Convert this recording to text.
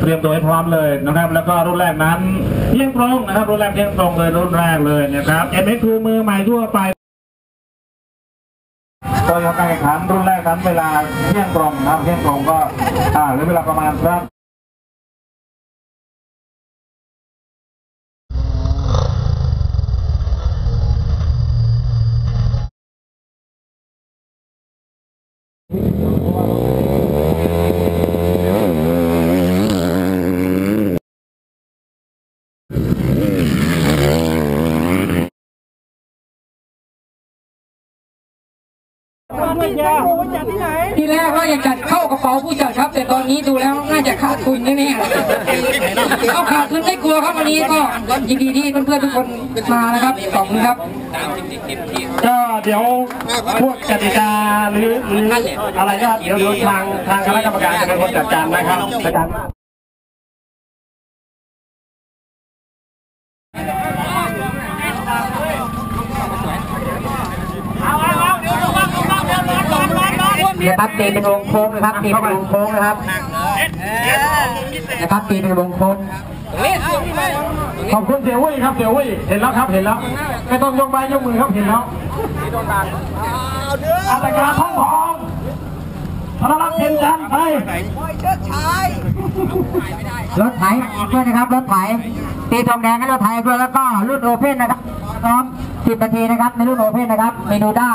เตรียมตัวให้พร้อมเลยนะครับ แล้วก็รุ่นแรกนั้นเที่ยงตรงนะครับ รุ่นแรกเที่ยงตรงเลยรุ่นแรกเลยนะครับเอ็มเอคือมือใหม่ทั่วไปตัวการแข่งขันรุ่นแรกนั้นเวลาเที่ยงตรงนะครับเที่ยงตรงก็อ่าหรือเวลาประมาณสัก ทีแรกว่าจะจัดเข้ากระเป๋าผู้จัดครับ แต่ตอนนี้ดูแล้วน่าจะขาดทุนแน่ๆเอาขาดทุนไม่กลัวครับวันนี้ก็ยินดีที่เพื่อนๆทุกคนมานะครับขอบคุณครับก็เดี๋ยวพวกกติกาหรือหรืออะไรก็เดี๋ยวโดยทางทางคณะกรรมการจะเป็นคนจัดการนะครับจัดการ นะครับตีเป็นวงโค้งนะครับตีเป็นวงโค้งนะครับนะครับตีเป็นวงโค้งขอบคุณเสี่ยววุ้ยครับเสี่ยววุ้ยเห็นแล้วครับเห็นแล้วไม่ต้องยกไม้ยกมือครับเห็นแล้วอาตการท้องทองธนรักษ์เพ็ญจันทร์ไปรถไถด้วยนะครับรถไถตีทองแดงให้รถไถด้วยแล้วก็รุ่นโอเพ่นนะครับน้องสิบนาทีนะครับในรุ่นโอเพ่นนะครับเมนูด้า